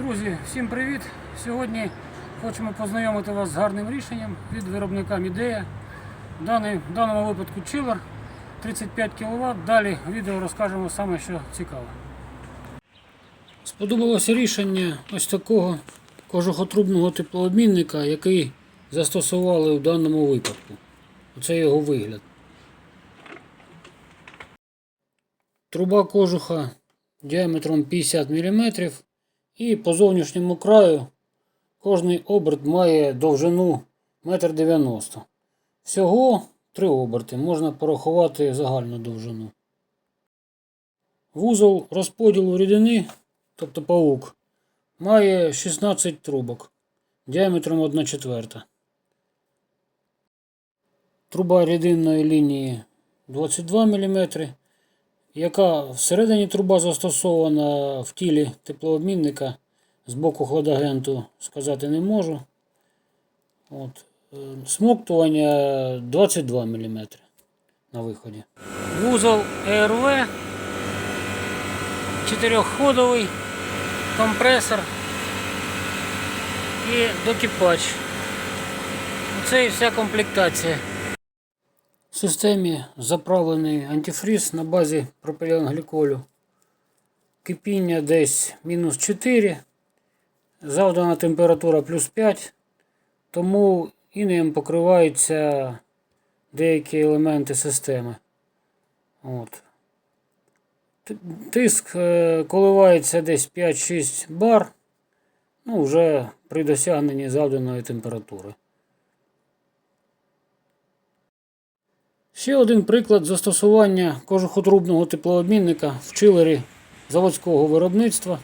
Друзі, всім привіт! Сьогодні хочемо познайомити вас з гарним рішенням від виробника Мідея. В даному випадку чилер 35 кВт. Далі відео розкажемо саме, що цікаве. Сподобалося рішення ось такого кожухотрубного теплообмінника, який застосували в даному випадку. Оце його вигляд. Труба кожуха діаметром 50 мм і по зовнішньому краю кожний оберт має довжину 1,90 м. Всього три оберти, можна порахувати загальну довжину. Вузол розподілу рідини, тобто паук, має 16 трубок діаметром 1 четверта. Труба рідинної лінії 22 мм, яка всередині труба застосована в тілі теплообмінника з боку хладагенту сказати не можу. От. е, Смоктування 22 мм на виході. Вузол ЕРВ, чотирьохходовий, компресор і докіпач. Це і вся комплектація. В системі заправлений антифриз на базі пропиленгліколю. Кипіння десь мінус 4. Завдана температура плюс 5. Тому інеєм покриваються деякі елементи системи. От. Тиск е, коливається десь 5-6 бар. Ну, вже при досягненні завданої температури. Ще один приклад застосування кожухотрубного теплообмінника в чилері заводського виробництва.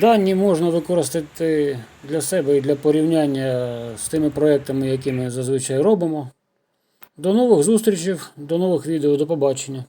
Дані можна використати для себе і для порівняння з тими проектами, які ми зазвичай робимо. До нових зустрічей, до нових відео, до побачення.